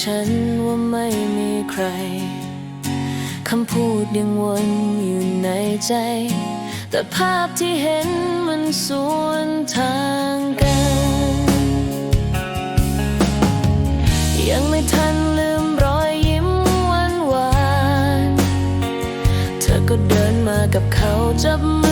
ฉันว่าไม่มีใคร คำพูดยังวนอยู่ในใจ แต่ภาพที่เห็นมันสวนทางกัน ยังไม่ทันลืมรอยยิ้มวันวาน เธอก็เดินมากับเขาจับมือ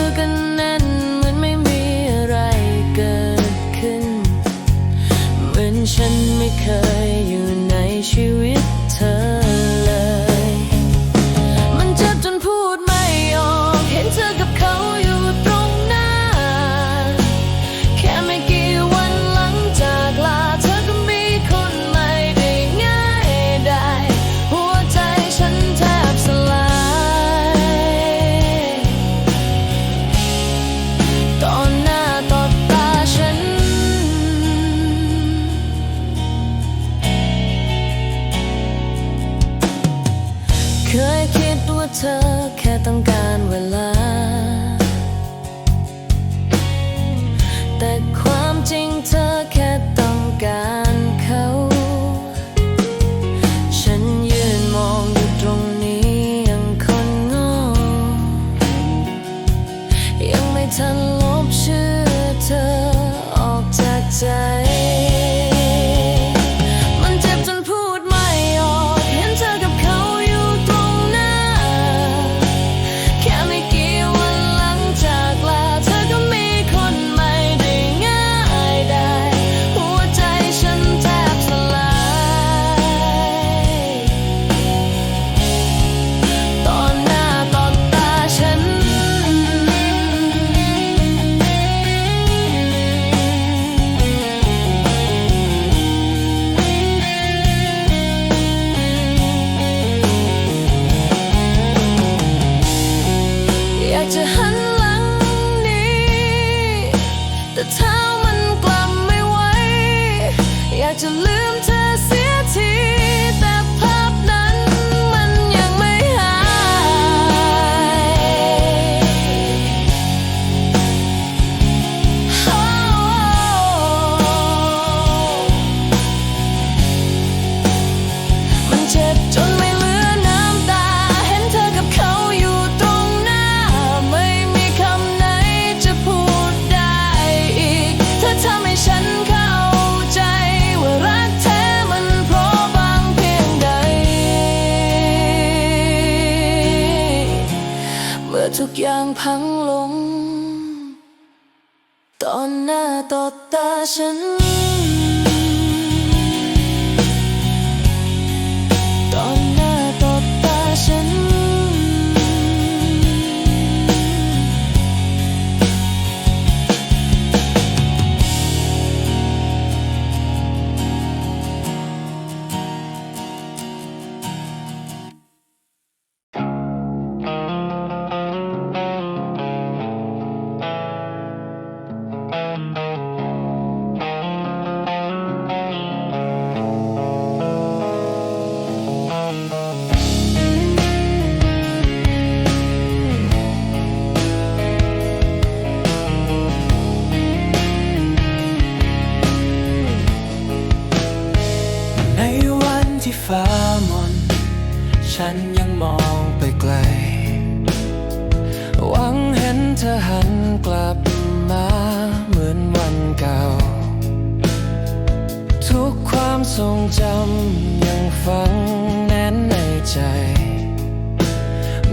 to a loom พังลง ตอนหน้าต่อตาฉัน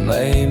blame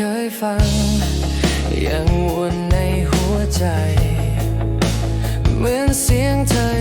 เคยฟัง ยังวนในหัวใจ เหมือนเสียงเธอ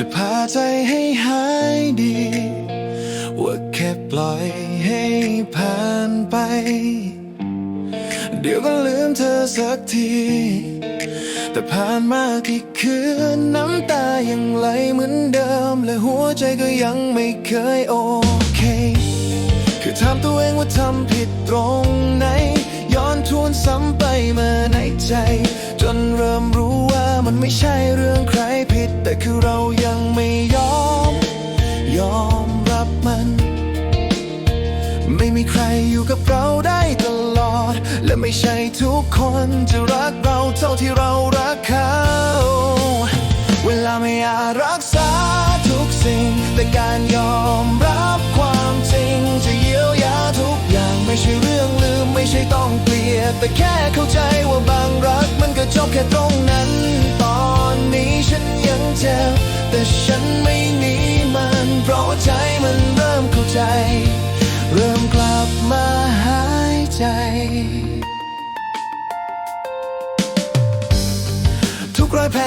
จะพาใจให้หายดี ว่าแค่ปล่อยให้ผ่านไป เดี๋ยวก็ลืมเธอสักที แต่ผ่านมากี่คืนน้ำตายังไหลเหมือนเดิม และหัวใจก็ยังไม่เคยโอเค คือถามตัวเองว่าทำผิดตรงไหน ย้อนทวนซ้ำไปมาในใจ จนเริ่มรู้ มันไม่ใช่เรื่องใครผิด แต่คือเรายังไม่ยอม ยอมรับมัน ไม่มีใครอยู่กับเราได้ตลอด และไม่ใช่ทุกคนจะรักเราเท่าที่เรารักเขาเวลาไม่อาจรักษาทุกสิ่ง แต่การยอมรับความจริง จะเยียวยาทุกอย่างไม่ใช่เรื่องลืม ไม่ใช่ต้องเกลียดแต่แค่เข้าใจว่าบางรักมันก็จบแค่ตรง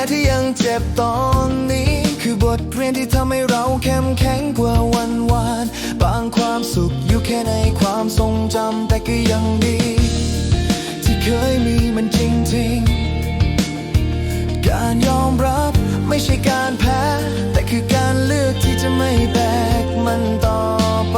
ผลที่ยังเจ็บตอนนี้ คือบทเรียนที่ทำให้เราเข้มแข็งกว่าวันวาน บางความสุขอยู่แค่ในความทรงจำแต่ก็ยังดี ที่เคยมีมันจริงๆ การยอมรับไม่ใช่การแพ้ แต่คือการเลือกที่จะไม่แบกมันต่อไป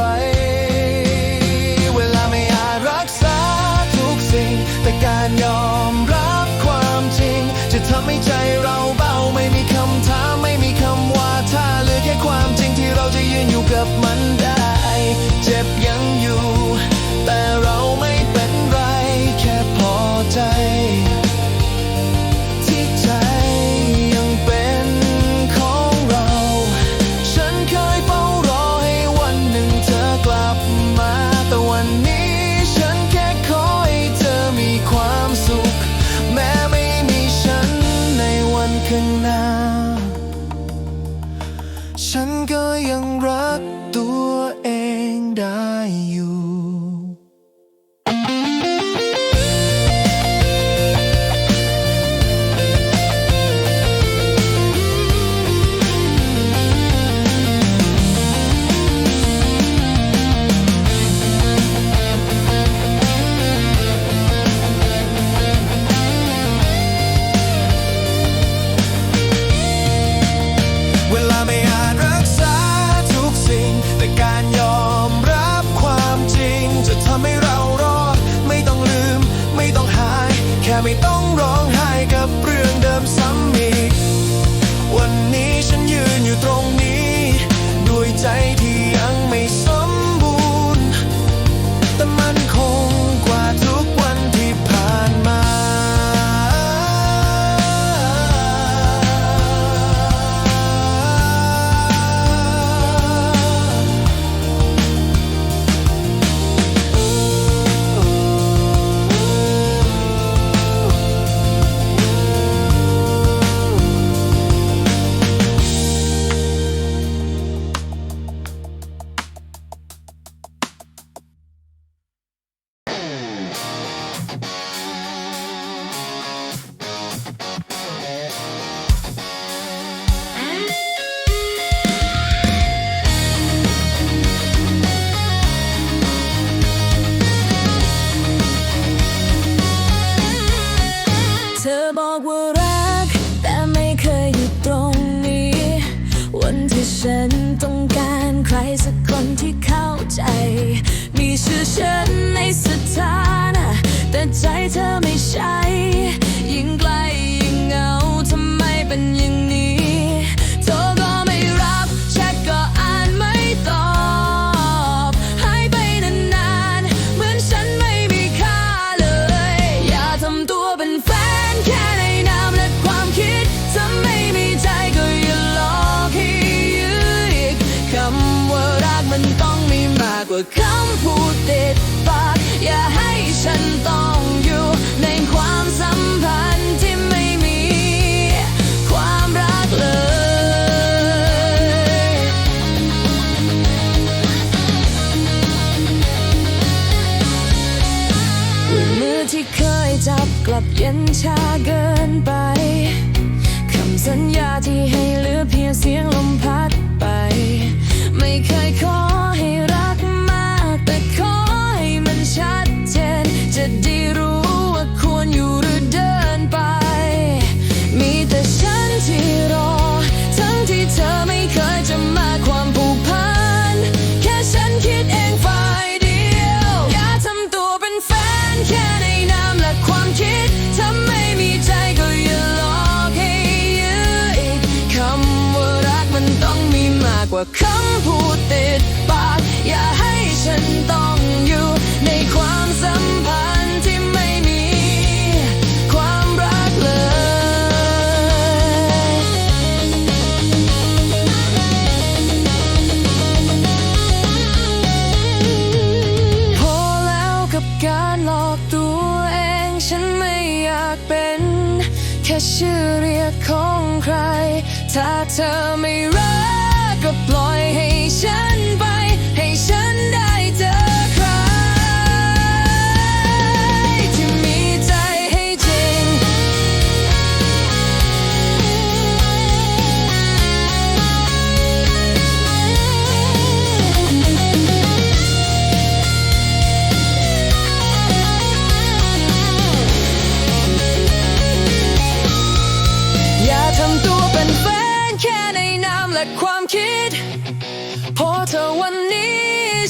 ต้องร้องไห้กับเรื่องเดิมซ้ำอีก วันนี้ฉันยืนอยู่ตรงนี้ ocean วันนี้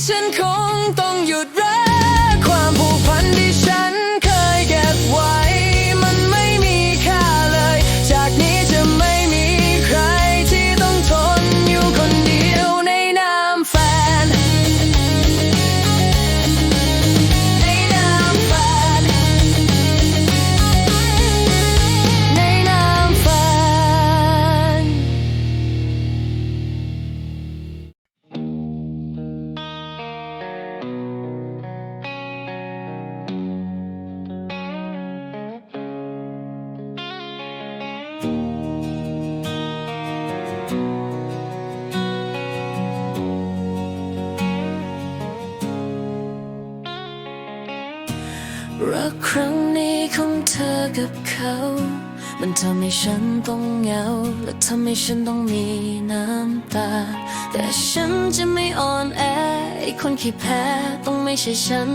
ฉันคงต้องหยุด ไม่ฉันต้องมีน้ำตา แต่ฉันจะไม่อ่อนแอคนขี้แพ้ต้องไม่ใช่ฉัน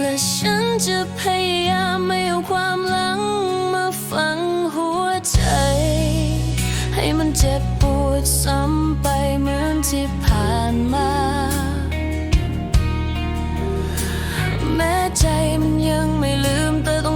และฉันจะพยายามไม่เอาความหลังมาฝังหัวใจ ให้มันเจ็บปวดซ้ำไปเหมือนที่ผ่านมา แม้ใจมันยังไม่ลืมแต่ต้อง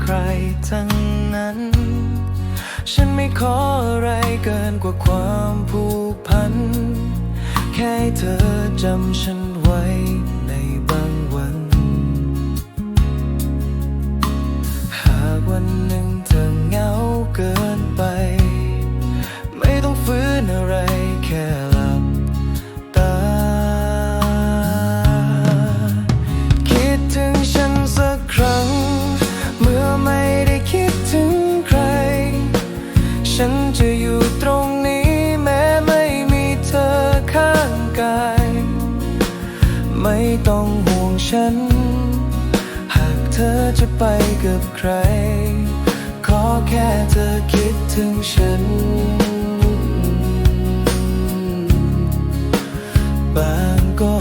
ใครทั้งนั้น ฉันไม่ขออะไรเกินกว่าความผูกพัน แค่เธอจำฉันไว้ในบาง ไปกับใคร ขอแค่เธอคิดถึงฉัน บางก็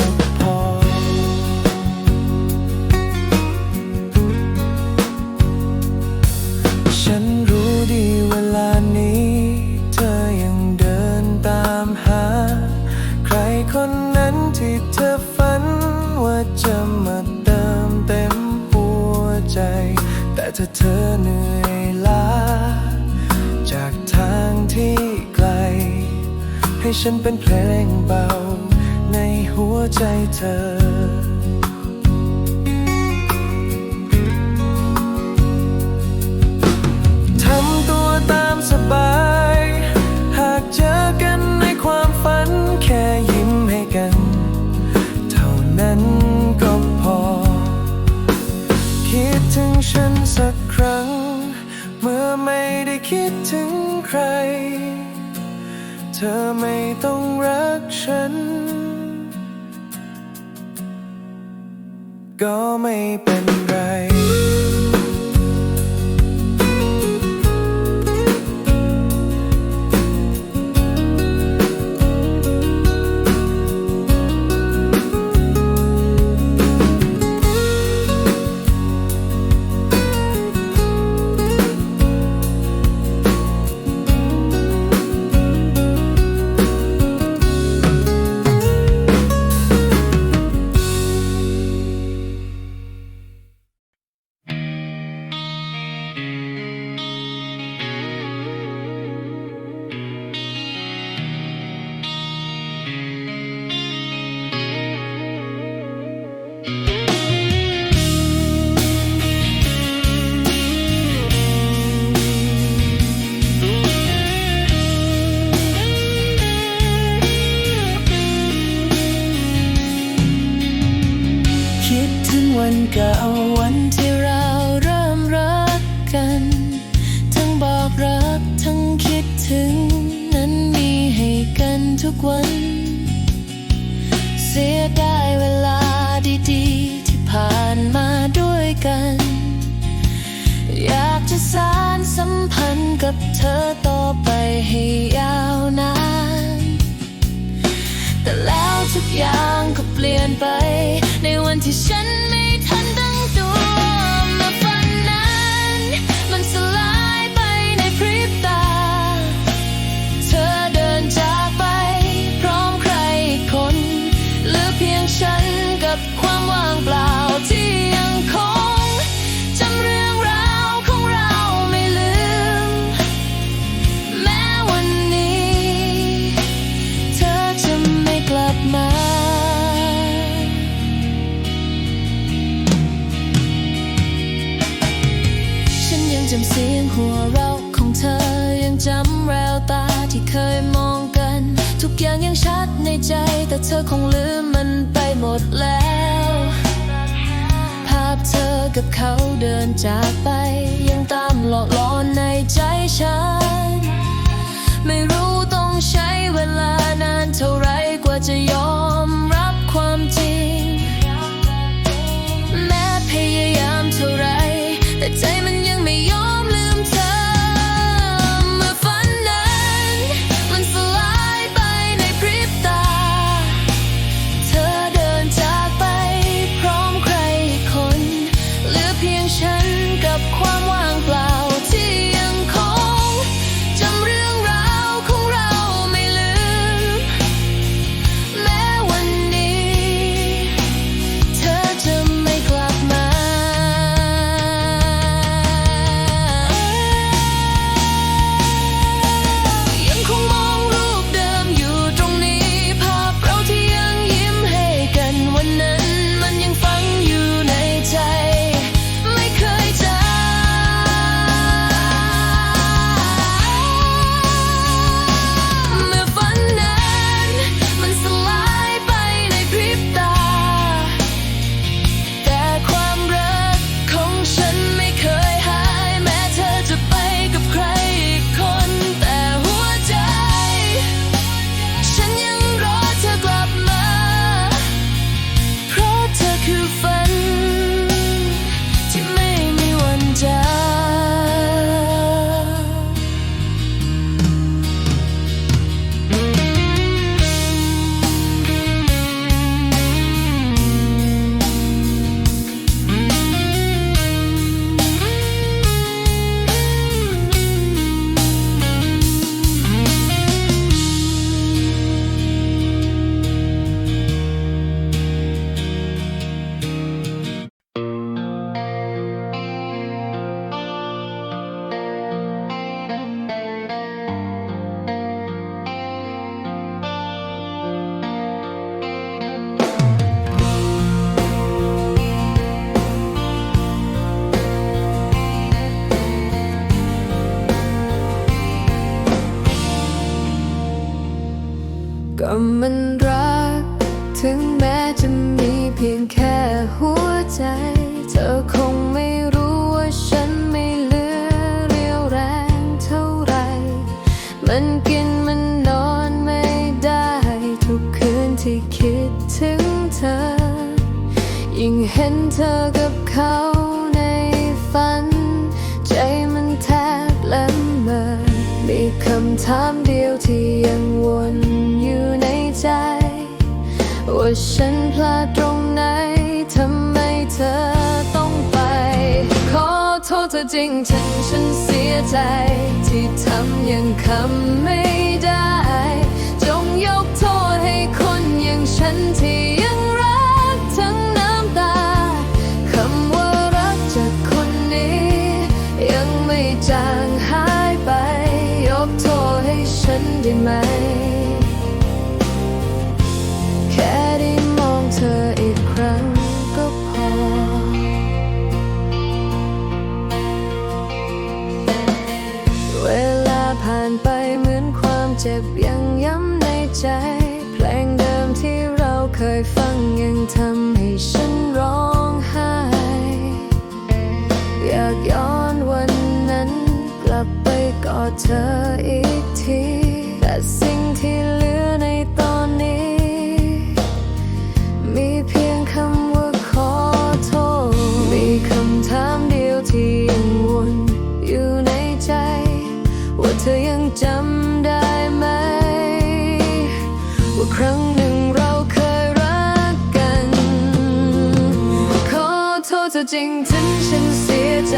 ฉัน ก็ไม่เป็น ก่าวันที่เราเริ่มรักกัน ทั้งบอกรักทั้งคิดถึง นั้นมีให้กันทุกวัน เสียดายเวลาดีๆ ที่ผ่านมาด้วยกัน อยากจะสานสัมพันธ์กับเธอต่อไปให้ยาวนาน แต่แล้วทุกอย่างก็เปลี่ยนไปในวันที่ฉัน ยังชัดในใจ แต่เธอคงลืมมันไปหมดแล้ว ภาพเธอกับเขาเดินจากไป ยังตามหลอกหลอนในใจฉัน ไม่รู้ต้องใช้เวลานานเท่าไรกว่าจะยอมรับความจริง แม้พยายามเท่าไร ก็มันรัก ถึงแม้จะมีเพียงแค่หัวใจ เธอคงไม่รู้ว่าฉันไม่เหลือเรี่ยวแรงเท่าไร มันกินมันนอนไม่ได้ ทุกคืนที่คิดถึงเธอ ยิ่งเห็นเธอกับเขาในฝัน ใจมันแทบละเมอมีคำถาม ว่าฉันพลาดตรงไหนทำไมเธอต้องไป ขอโทษเธอจริงฉันฉันเสียใจ ที่ทำยังคำไม่ได้ จงยกโทษให้คนอย่างฉันที่ยังรักทั้งน้ำตาคำว่ารักจากคนนี้ ยังไม่จางหายไป ยกโทษให้ฉันได้ไหม ดเธออีกที แต่สิ่งที่เหลือในตอนนี้ มีเพียงคำว่าขอโทษ มีคำถามเดียวที่ยังวนอยู่ในใจ ว่าเธอยังจำได้ไหม ว่าครั้งหนึ่งเราเคยรักกัน ขอโทษเธอจริงถึงฉันเสียใจ